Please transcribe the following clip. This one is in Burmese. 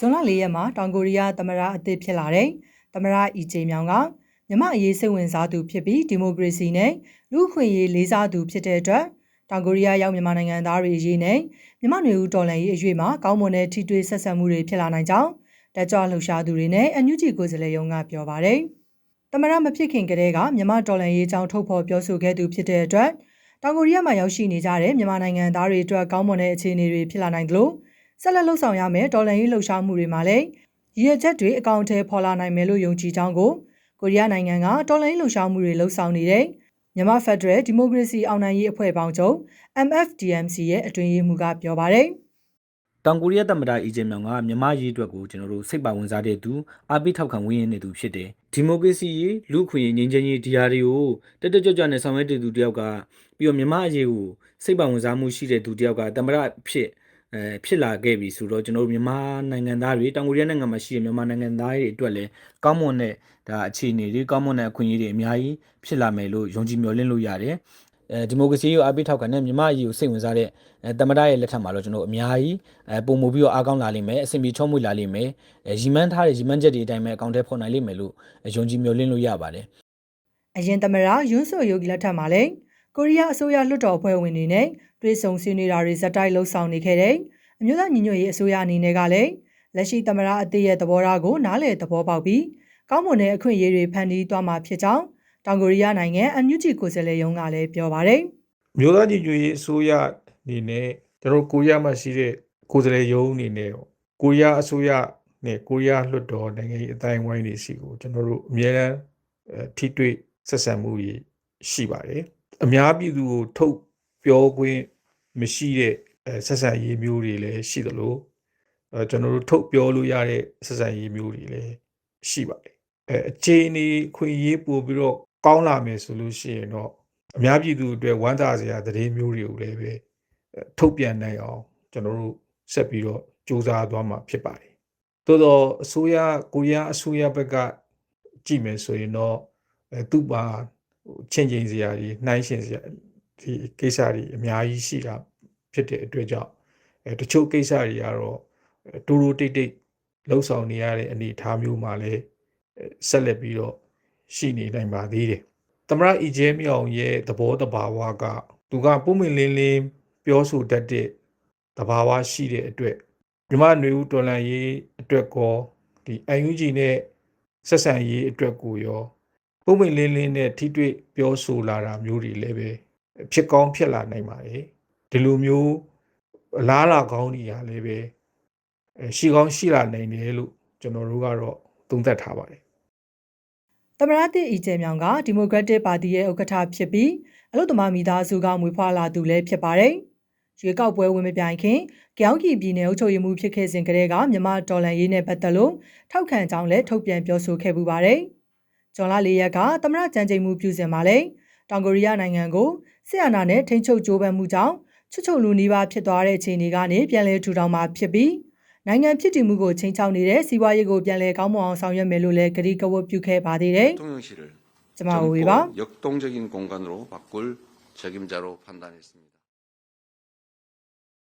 ဇွန်လ၄ရက်မှာတောင်ကိုရီးယားသမ္မတအသစ်ဖြစ်လာတဲ့သမ္မတအီဂျေမြောင်ကမြမအရေးစိတ်ဝင်စားသူဖြစ်ပြီးဒီမိုကရေစီနဲ့လူ့အခွင့်အရေးလေးစားသူဖြစ်တဲ့အတွက်တောင်ကိုရီးယားရောက်မြန်မာနိုင်ငံသားတွေအရေးနဲ့မြန်မာနွေဦးတော်လှန်ရေးအရေးမှာကောင်းမွန်တဲ့ထိတွေ့ဆက်ဆံမှုတွေဖြစ်လာနိုင်ကြောင်းတက်ကြွလှုပ်ရှားသူတွေနဲ့အန်ယူဂျီကိုယ်စားလှယ်ရုံးကပြောပါတယ်။သမ္မတမဖြစ်ခင်ကတည်းကမြန်မာတော်လှန်ရေးအကြောင်းထုတ်ဖော်ပြောဆိုခဲ့သူဖြစ်တဲ့အတွက်တောင်ကိုရီးယားမှာရောက်ရှိနေကြတဲ့မြန်မာနိုင်ငံသားတွေအတွက်ကောင်းမွန်တဲ့အခြေအနေတွေဖြစ်လာနိုင်သလို ဆက်လက်လှုပ်ဆောင်ရမယ့်တော်လှန်ရေးလှုပ်ရှားမှုတွေမှာလည်းရည်ရွယ်ချက်တွေအကောင့်အထည်ဖော်လာနိုင်မယ်လို့ယုံကြည်ကြောင်းကိုကိုရီးယားနိုင်ငံကတော်လှန်ရေးလှုပ်ရှားမှုတွေလှုပ်ဆောင်နေတဲ့မြန်မာဖက်ဒရယ်ဒီမိုကရေစီအောင်နိုင်ရေးအဖွဲ့ပေါင်းချုပ် MFDMC ရဲ့အတွင်းရေးမှူးကပြောပါတယ်။တောင်ကိုရီးယားသမ္မတအီဂျင်မြောင်ကမြန်မာရေးအတွက်ကိုကျွန်တော်တို့စိတ်ပါဝင်စားတဲ့သူအားပေးထောက်ခံဝန်းရင်းနေသူဖြစ်တယ်ဒီမိုကရေစီရေးလူ့အခွင့်အရေးငြိမ်းချမ်းရေးဒီဟာတွေကိုတက်တက်ကြွကြွနဲ့ဆောင်ရွက်တဲ့သူတယောက်ကပြီးတော့မြန်မာအရေးကိုစိတ်ပါဝင်စားမှုရှိတဲ့သူတယောက်ကသမ္မတဖြစ် အဲဖြစ်လာခဲ့ပြီဆိုတော့ကျွန်တော်တို့မြန်မာနိုင်ငံသားတွေတောင်ကိုရီးယားနိုင်ငံမှာရှိတဲ့မြန်မာနိုင်ငံသားတွေအတွက်လည်းကောင်းမွန်တဲ့ဒါအခြေအနေတွေကောင်းမွန်တဲ့အခွင့်အရေးတွေအများကြီးဖြစ်လာမယ်လို့ယုံကြည်မျှော်လင့်လို့ရတယ်အဲဒီမိုကရေစီကိုအားပေးထောက်ခံတဲ့မြန်မာအရေးကိုစိတ်ဝင်စားတဲ့အဲတမရရဲ့လက်ထက်မှာတော့ကျွန်တော်အများကြီးအဲပုံမှုပြီးတော့အားကောင်းလာလိမ့်မယ်အဆင်ပြေချောမွေ့လာလိမ့်မယ်အဲရီမန်းထားတဲ့ရီမန်းချက်တွေအတိုင်းပဲအကောင့်ထဲပေါ်နိုင်လိမ့်မယ်လို့ယုံကြည်မျှော်လင့်လို့ရပါတယ်အရင်သမ္မတယွန်းဆိုယိုဂီလက်ထက်မှာလည်းကိုရီးယားအစိုးရလွှတ်တော်အဖွဲ့ဝင်တွေနဲ့ တွေ့ဆုံဆွေးနွေးတာတွေဇက်တိုက်လှုပ်ဆောင်နေခဲ့တဲ့အမျိုးသားညီညွတ်ရေးအစိုးရအနေနဲ့ကလည်းလက်ရှိသမ္မတအသစ်ရဲ့သဘောထားကိုနားလည်သဘောပေါက်ပြီးကောင်းမွန်တဲ့အခွင့်အရေးတွေဖန်တီးသွားမှာဖြစ်ကြောင်းတောင်ကိုရီးယားနိုင်ငံအန်ယူဂျီကိုယ်စားလှယ်ရုံးကလည်းပြောပါတယ်မျိုးသားညီညွတ်ရေးအစိုးရအနေနဲ့ကျွန်တော်တို့ကိုရီးယားမှာရှိတဲ့ကိုယ်စားလှယ်ရုံးအနေနဲ့ရောကိုရီးယားအစိုးရနဲ့ကိုရီးယားလွှတ်တော်နိုင်ငံရေးအတိုင်းဝိုင်းတွေစီကိုကျွန်တော်တို့အများအားအဲထိတွေ့ဆက်ဆံမှုတွေရှိပါတယ်အများပြည်သူကိုထုတ် ပြောခွင့်မရှိတဲ့အဲဆက်ဆံရေးမျိုးတွေလည်းရှိသလိုအဲကျွန်တော်တို့ထုတ်ပြောလို့ရတဲ့ဆက်ဆံရေးမျိုးတွေလည်းရှိပါတယ်အဲအခြေအနေခွင့်ရေးပို့ပြီးတော့ကောင်းလာမယ်ဆိုလို့ရှိရင်တော့အများပြည်သူအတွက်ဝမ်းသာစရာသတင်းမျိုးတွေကိုလည်းပဲအဲထုတ်ပြန်နိုင်အောင်ကျွန်တော်တို့ဆက်ပြီးတော့စူးစမ်းသွားမှာဖြစ်ပါတယ်သို့တော့အစိုးရကိုရီးယားအစိုးရဘက်ကကြည့်မယ်ဆိုရင်တော့အဲသူ့ပါဟိုချင်းချင်းစရာကြီးနှိုင်းရှင်စရာ ဒီကိစ္စတွေအများကြီးရှိတာဖြစ်တဲ့အတွက်ကြောင့်အဲတချို့ကိစ္စတွေကတော့အဲတူတူတိတ်တိတ်လှုပ်ဆောင်နေရတဲ့အနေအထားမျိုးမှာလည်းအဲဆက်လက်ပြီးတော့ရှိနေနိုင်ပါသေးတယ်သမရအီဂျဲမြောင်ရဲ့သဘောတဘာဝကသူကပုံမင်လင်းလင်းပြောဆိုတတ်တဲ့တဘာဝရှိတဲ့အတွက်မြမနွေဦးတော်လန်ရေးအတွက်ကောဒီ UNG နဲ့ဆက်ဆံရေးအတွက်ကိုရောပုံမင်လင်းလင်းနဲ့ထိတွေ့ပြောဆိုလာတာမျိုးတွေလည်းပဲ ဖြစ်ကောင်းဖြစ်လာနိုင်ပါတယ်ဒီလိုမျိုးအလားအလာကောင်းတွေဟာလည်းပဲအဲရှိကောင်းရှိလာနိုင်တယ်လို့ကျွန်တော်တို့ကတော့သုံးသပ်ထားပါတယ်သမ္မတသစ်အီဂျေမြောင်ကဒီမိုကရက်တစ်ပါတီရဲ့ဥက္ကဋ္ဌဖြစ်ပြီးအလို့သမားမိသားစုကမွေးဖွားလာသူလည်းဖြစ်ပါတယ်။ရွေးကောက်ပွဲဝင်မပြိုင်ခင်ကြောင်ကီပြည်နယ်အုပ်ချုပ်ရေးမှူးဖြစ်ခဲ့စဉ်ကတည်းကမြန်မာတော်လှန်ရေးနဲ့ပတ်သက်လို့ထောက်ခံကြောင်းလည်းထုတ်ပြန်ပြောဆိုခဲ့ပူပါတယ်။ဂျွန်လ၄ရက်ကသမ္မတကြံကြိမ်မှုပြုစဉ်မှာလည်း တောင်ကိုရီးယားနိုင်ငံကိုစစ်အာဏာနဲ့ထိန်းချုပ်ကြိုးပမ်းမှုကြောင့်ချွတ်ချုံလူနီးပါးဖြစ်သွားတဲ့အခြေအနေကနေပြန်လည်ထူထောင်မှာဖြစ်ပြီးနိုင်ငံဖြစ်တည်မှုကိုချိန်ချောက်နေတဲ့စီးပွားရေးကိုပြန်လည်ကောင်းမွန်အောင်ဆောင်ရွက်မယ်လို့လည်းကတိကဝတ်ပြုခဲ့ပါသေးတယ်။ 대통령실을 자, 오이바. 역동적인 공간으로 바꿀 책임자로 판단했습니다.